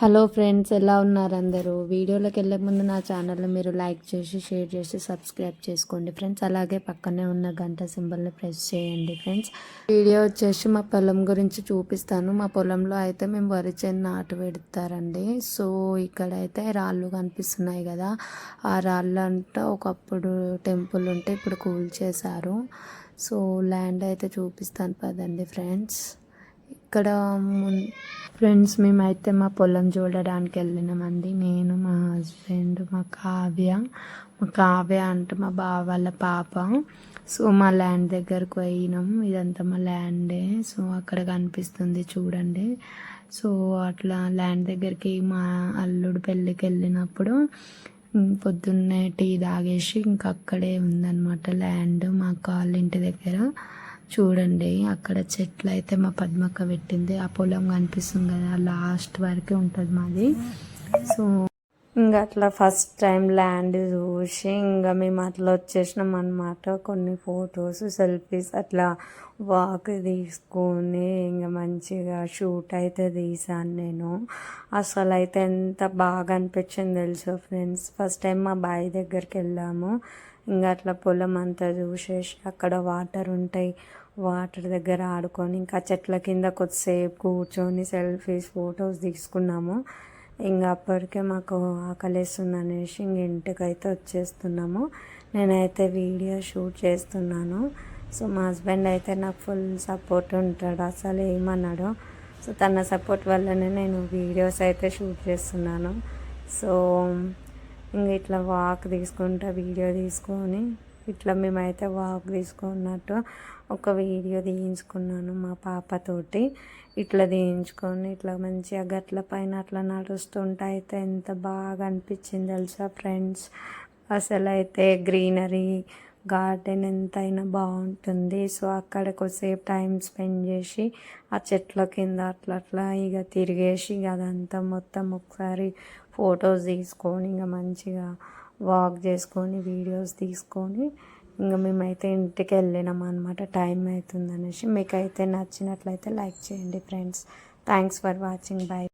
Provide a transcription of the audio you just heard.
Hello friends ఎలా ఉన్నారు అందరూ? వీడియోలోకి వెళ్ళే ముందు నా ఛానల్ని మీరు లైక్ చేసి షేర్ చేసి సబ్స్క్రైబ్ చేసుకోండి ఫ్రెండ్స్. అలాగే పక్కనే ఉన్న గంట సింబల్ని ప్రెస్ చేయండి ఫ్రెండ్స్. వీడియో వచ్చేసి మా పొలం గురించి చూపిస్తాను. మా పొలంలో అయితే మేము వరి చేను నాటు పెడతారండి. సో ఇక్కడ అయితే రాళ్ళు కనిపిస్తున్నాయి కదా. ఆ రాళ్ళు అంటే ఒకప్పుడు టెంపుల్ ఉంటే ఇప్పుడు కూల్ చేశారు. సో ల్యాండ్ అయితే చూపిస్తాను పదండి ఫ్రెండ్స్. ఇక్కడ ఫ్రెండ్స్ మేమైతే మా పొలం చూడడానికి వెళ్ళినామండి. నేను మా హస్బెండ్ మా కావ్య. మా కావ్య అంటే మా బావ వాళ్ళ పాప. సో మా ల్యాండ్ దగ్గరకు పోయినాం. ఇదంతా మా ల్యాండే. సో అక్కడ కనిపిస్తుంది చూడండి. సో అట్లా ల్యాండ్ దగ్గరికి మా అల్లుడు పెళ్ళికి వెళ్ళినప్పుడు పొద్దున్నే టీ తాగేసి ఇంకా అక్కడే ఉందన్నమాట ల్యాండ్ మా కాళ్ళ ఇంటి దగ్గర. చూడండి అక్కడ చెట్లు అయితే మా పద్మక్క పెట్టింది. ఆ పొలం కనిపిస్తుంది కదా లాస్ట్ వరకే ఉంటుంది మాది. సో ఇంకా అట్లా ఫస్ట్ టైం ల్యాండ్ చూసి ఇంకా మేము అట్లా వచ్చేసినాం అనమాట కొన్ని ఫొటోస్ సెల్ఫీస్ అట్లా వాక్ తీసుకొని ఇంకా మంచిగా షూట్ అయితే తీసాను నేను. అసలు అయితే ఎంత బాగా అనిపించింది తెలుసు ఫ్రెండ్స్? ఫస్ట్ టైం మా బావి దగ్గరికి వెళ్ళాము. ఇంకా అట్లా పొలం అంతా చూసేసి అక్కడ వాటర్ ఉంటాయి. వాటర్ దగ్గర ఆడుకొని ఇంకా చెట్ల కింద కొద్దిసేపు కూర్చొని సెల్ఫీస్ ఫొటోస్ తీసుకున్నాము. ఇంకా అప్పటికే మాకు ఆకలేస్తుంది అనేసి ఇంక ఇంటికైతే వచ్చేస్తున్నాము. నేనైతే వీడియో షూట్ చేస్తున్నాను. సో మా హస్బెండ్ అయితే నాకు ఫుల్ సపోర్ట్ ఉంటాడు. అసలు ఏమన్నాడు సో తన సపోర్ట్ వల్లనే నేను వీడియోస్ అయితే షూట్ చేస్తున్నాను. సో ఇంక ఇట్లా వాక్ తీసుకుంటా వీడియో తీసుకొని ఇట్లా మేమైతే వాక్ తీసుకున్నట్టు ఒక వీడియో తీయించుకున్నాను మా పాపతోటి. ఇట్లా తీయించుకొని ఇట్లా మంచిగా గట్ల పైన అట్లా నడుస్తుంటే అయితే ఎంత బాగా అనిపించింది తెలుసా ఫ్రెండ్స్ అసలు అయితే గ్రీనరీ గార్డెన్ ఎంతైనా బాగుంటుంది. సో అక్కడ కొద్దిసేపు టైం స్పెండ్ చేసి ఆ చెట్ల కింద అట్లా అట్లా ఇక తిరిగేసి ఇక అదంతా మొత్తం ఒకసారి ఫొటోస్ తీసుకొని ఇంకా మంచిగా వాక్ చేసుకొని వీడియోస్ తీసుకొని ఇంకా మేమైతే ఇంటికి వెళ్ళినాం అనమాట టైం అవుతుంది అనేసి నచ్చినట్లయితే లైక్ చేయండి friends. Thanks for watching. Bye.